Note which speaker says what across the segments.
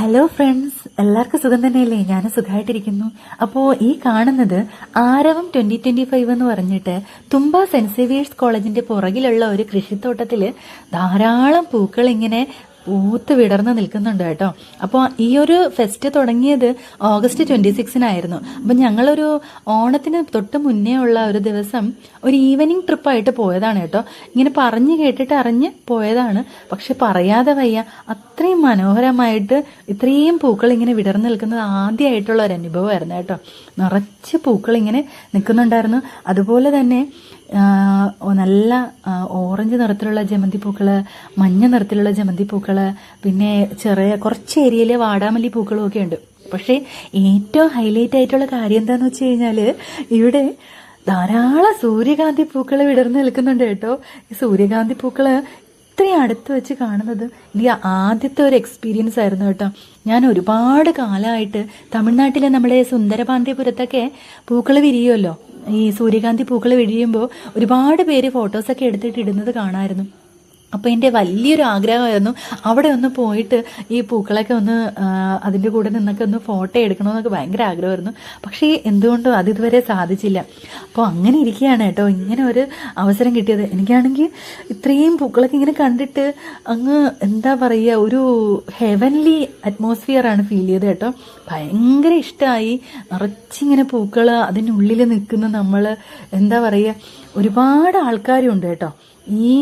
Speaker 1: Hello friends എല്ലാവർക്കും സുഖം തന്നെയല്ലേ? ഞാൻ സുഖമായിട്ടിരിക്കുന്നു. അപ്പോൾ ഈ കാണുന്നത് ആരവം ട്വന്റി ട്വന്റി ഫൈവ് എന്ന് പറഞ്ഞിട്ട് തുമ്പ സെന്റ് സേവിയേഴ്സ് കോളേജിന്റെ പുറകിലുള്ള ഒരു കൃഷിത്തോട്ടത്തിൽ ധാരാളം പൂക്കൾ ഇങ്ങനെ പൂത്ത് വിടർന്ന് നിൽക്കുന്നുണ്ട് കേട്ടോ. അപ്പോൾ ഈ ഒരു ഫെസ്റ്റ് തുടങ്ങിയത് ഓഗസ്റ്റ് ട്വന്റി സിക്സിനായിരുന്നു. അപ്പം ഞങ്ങളൊരു ഓണത്തിന് തൊട്ട് മുന്നേ ഉള്ള ഒരു ദിവസം ഒരു ഈവനിങ് ട്രിപ്പായിട്ട് പോയതാണ് കേട്ടോ. ഇങ്ങനെ പറഞ്ഞു കേട്ടിട്ട് അറിഞ്ഞ് പോയതാണ്. പക്ഷെ പറയാതെ വയ്യ അത്രയും മനോഹരമായിട്ട് ഇത്രയും പൂക്കൾ ഇങ്ങനെ വിടർന്ന് നിൽക്കുന്നത് ആദ്യമായിട്ടുള്ള ഒരു അനുഭവമായിരുന്നു കേട്ടോ. നിറച്ച് പൂക്കൾ ഇങ്ങനെ നിൽക്കുന്നുണ്ടായിരുന്നു. അതുപോലെ തന്നെ നല്ല ഓറഞ്ച് നിറത്തിലുള്ള ജമന്തി പൂക്കൾ മഞ്ഞ നിറത്തിലുള്ള ജമന്തി പൂക്കൾ പിന്നെ ചെറിയ കുറച്ച് ഏരിയയിലെ വാടാമല്ലി പൂക്കളും ഒക്കെ ഉണ്ട്. പക്ഷേ ഏറ്റവും ഹൈലൈറ്റ് ആയിട്ടുള്ള കാര്യം എന്താന്ന് വെച്ച് കഴിഞ്ഞാൽ ഇവിടെ ധാരാളം സൂര്യകാന്തി പൂക്കൾ വിടർന്ന് നിൽക്കുന്നുണ്ട് കേട്ടോ. ഈ സൂര്യകാന്തി പൂക്കൾ ഇത്രയും അടുത്ത് വെച്ച് കാണുന്നത് എനിക്ക് ആദ്യത്തെ ഒരു എക്സ്പീരിയൻസ് ആയിരുന്നു കേട്ടോ. ഞാൻ ഒരുപാട് കാലമായിട്ട് തമിഴ്നാട്ടിലെ നമ്മുടെ സുന്ദരപാന്തിപുരത്തൊക്കെ പൂക്കൾ വിരിയുമല്ലോ ഈ സൂര്യകാന്തി പൂക്കൾ വിഴിയുമ്പോൾ ഒരുപാട് പേര് ഫോട്ടോസൊക്കെ എടുത്തിട്ട് ഇടുന്നത് കാണാമായിരുന്നു അപ്പോൾ എന്റെ വലിയൊരു ആഗ്രഹമായിരുന്നു അവിടെ ഒന്ന് പോയിട്ട് ഈ പൂക്കളൊക്കെ ഒന്ന് അതിന്റെ കൂടെ നിന്നൊക്കെ ഒന്ന് ഫോട്ടോ എടുക്കണമെന്നൊക്കെ ഭയങ്കര ആഗ്രഹമായിരുന്നു. പക്ഷേ എന്തുകൊണ്ടും അത് ഇതുവരെ സാധിച്ചില്ല. അപ്പോൾ അങ്ങനെ ഇരിക്കുകയാണ് കേട്ടോ. ഇങ്ങനെ ഒരു അവസരം കിട്ടിയത്. എനിക്കാണെങ്കിൽ ഇത്രയും പൂക്കളൊക്കെ ഇങ്ങനെ കണ്ടിട്ട് അങ്ങ് എന്താ പറയുക ഒരു ഹെവൻലി അറ്റ്മോസ്ഫിയർ ആണ് ഫീൽ ചെയ്തത് കേട്ടോ. ഭയങ്കര ഇഷ്ടമായി. നിറച്ചിങ്ങനെ പൂക്കൾ അതിനുള്ളിൽ നിൽക്കുന്ന നമ്മൾ എന്താ പറയുക ഒരുപാട് ആൾക്കാരുണ്ട് കേട്ടോ. ഈ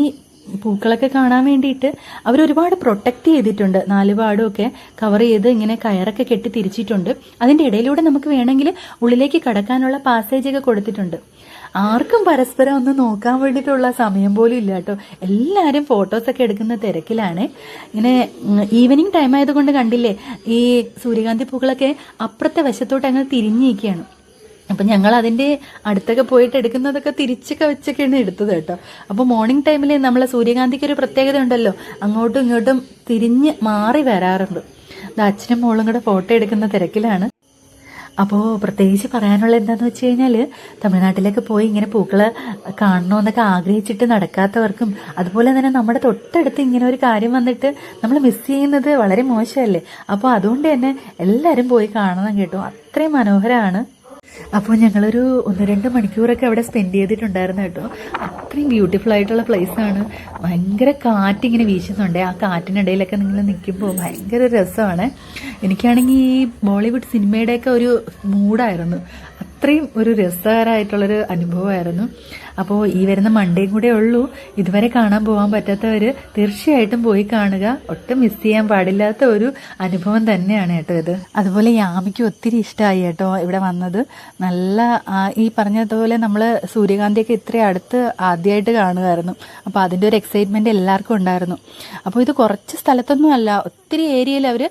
Speaker 1: പൂക്കളൊക്കെ കാണാൻ വേണ്ടിയിട്ട് അവർ ഒരുപാട് പ്രൊട്ടക്ട് ചെയ്തിട്ടുണ്ട്. നാലുപാടും ഒക്കെ കവർ ചെയ്ത് ഇങ്ങനെ കയറൊക്കെ കെട്ടി തിരിച്ചിട്ടുണ്ട്. അതിന്റെ ഇടയിലൂടെ നമുക്ക് വേണമെങ്കിൽ ഉള്ളിലേക്ക് കടക്കാനുള്ള പാസേജ് ഒക്കെ കൊടുത്തിട്ടുണ്ട്. ആർക്കും പരസ്പരം ഒന്ന് നോക്കാൻ വേണ്ടിയിട്ടുള്ള സമയം പോലും ഇല്ല കേട്ടോ. എല്ലാവരും ഫോട്ടോസൊക്കെ എടുക്കുന്ന തിരക്കിലാണ്. ഇങ്ങനെ ഈവനിങ് ടൈം ആയതുകൊണ്ട് കണ്ടില്ലേ ഈ സൂര്യകാന്തി പൂക്കളൊക്കെ അപ്പുറത്തെ വശത്തോട്ട് അങ്ങ് തിരിഞ്ഞിരിക്കുകയാണ്. അപ്പം ഞങ്ങൾ അതിന്റെ അടുത്തൊക്കെ പോയിട്ട് എടുക്കുന്നതൊക്കെ തിരിച്ചൊക്കെ വെച്ചൊക്കെയാണ് എടുത്തത് കേട്ടോ. അപ്പോൾ മോർണിംഗ് ടൈമിൽ നമ്മളെ സൂര്യകാന്തിക്ക് ഒരു പ്രത്യേകത ഉണ്ടല്ലോ. അങ്ങോട്ടും ഇങ്ങോട്ടും തിരിഞ്ഞ് മാറി വരാറുണ്ട്. അത് അച്ഛനും മോളും കൂടെ ഫോട്ടോ എടുക്കുന്ന തിരക്കിലാണ്. അപ്പോൾ പ്രത്യേകിച്ച് പറയാനുള്ള എന്താണെന്ന് വെച്ച് കഴിഞ്ഞാൽ തമിഴ്നാട്ടിലൊക്കെ പോയി ഇങ്ങനെ പൂക്കൾ കാണണമെന്നൊക്കെ ആഗ്രഹിച്ചിട്ട് നടക്കാത്തവർക്കും അതുപോലെ തന്നെ നമ്മുടെ തൊട്ടടുത്ത് ഇങ്ങനെ ഒരു കാര്യം വന്നിട്ട് നമ്മൾ മിസ് ചെയ്യുന്നത് വളരെ മോശമല്ലേ? അപ്പോൾ അതുകൊണ്ട് തന്നെ എല്ലാവരും പോയി കാണണം കേട്ടോ. അത്രയും മനോഹരമാണ് അപ്പോൾ ഞങ്ങളൊരു ഒന്ന് രണ്ട് മണിക്കൂറൊക്കെ അവിടെ സ്പെൻഡ് ചെയ്തിട്ടുണ്ടായിരുന്നു കേട്ടോ. അത്രയും ബ്യൂട്ടിഫുൾ ആയിട്ടുള്ള ആണ്. ഭയങ്കര കാറ്റിങ്ങനെ വീശുന്നുണ്ട്. ആ കാറ്റിനിടയിലൊക്കെ നിങ്ങൾ നിൽക്കുമ്പോൾ ഭയങ്കര രസമാണ്. എനിക്കാണെങ്കിൽ ഈ ബോളിവുഡ് സിനിമയുടെയൊക്കെ ഒരു മൂഡായിരുന്നു അത്രയും ഒരു രസകരമായിട്ടുള്ളൊരു അനുഭവമായിരുന്നു. അപ്പോൾ ഈ വരുന്ന മണ്ടേയും കൂടെ ഉള്ളൂ. ഇതുവരെ കാണാൻ പോകാൻ പറ്റാത്തവർ തീർച്ചയായിട്ടും പോയി കാണുക. ഒട്ടും മിസ് ചെയ്യാൻ പാടില്ലാത്ത ഒരു അനുഭവം തന്നെയാണ് കേട്ടോ ഇത്. അതുപോലെ യാമിക്ക് ഒത്തിരി ഇഷ്ടമായി കേട്ടോ ഇവിടെ വന്നത്. നല്ല ഈ പറഞ്ഞതുപോലെ നമ്മൾ സൂര്യകാന്തിയൊക്കെ ഇത്രയും അടുത്ത് ആദ്യമായിട്ട് കാണുമായിരുന്നു. അപ്പോൾ അതിന്റെ ഒരു എക്സൈറ്റ്മെന്റ് എല്ലാവർക്കും ഉണ്ടായിരുന്നു. അപ്പോൾ ഇത് കുറച്ച് സ്ഥലത്തൊന്നും അല്ല ഒത്തിരി ഏരിയയിൽ അവർ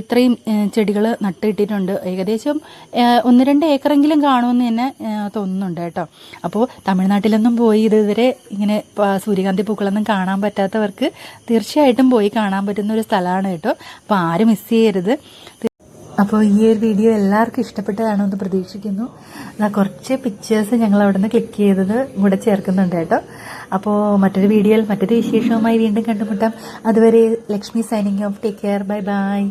Speaker 1: ഇത്രയും ചെടികൾ നട്ടിട്ടിട്ടുണ്ട് ഏകദേശം ഒന്ന് രണ്ട് ഏക്കറെങ്കിലും കാണുമെന്ന് തന്നെ തോന്നുന്നുണ്ട് കേട്ടോ. അപ്പോൾ തമിഴ്നാട്ടിലൊന്നും പോയി ഇതുവരെ ഇങ്ങനെ സൂര്യകാന്തി പൂക്കളൊന്നും കാണാൻ പറ്റാത്തവർക്ക് തീർച്ചയായിട്ടും പോയി കാണാൻ പറ്റുന്ന ഒരു സ്ഥലമാണ് കേട്ടോ. അപ്പോൾ ആരും മിസ് ചെയ്യരുത്. അപ്പോൾ ഈ ഒരു വീഡിയോ എല്ലാവർക്കും ഇഷ്ടപ്പെട്ടതാണെന്ന് പ്രതീക്ഷിക്കുന്നു. കുറച്ച് പിക്ചേഴ്സ് ഞങ്ങൾ അവിടെ നിന്ന് ക്ലിക്ക് ചെയ്തത് കൂടെ ചേർക്കുന്നുണ്ട് കേട്ടോ. അപ്പോൾ മറ്റൊരു വീഡിയോയിൽ മറ്റൊരു വിശേഷവുമായി വീണ്ടും കണ്ടുമുട്ടാം. അതുവരെ Lakshmi signing off take care bye bye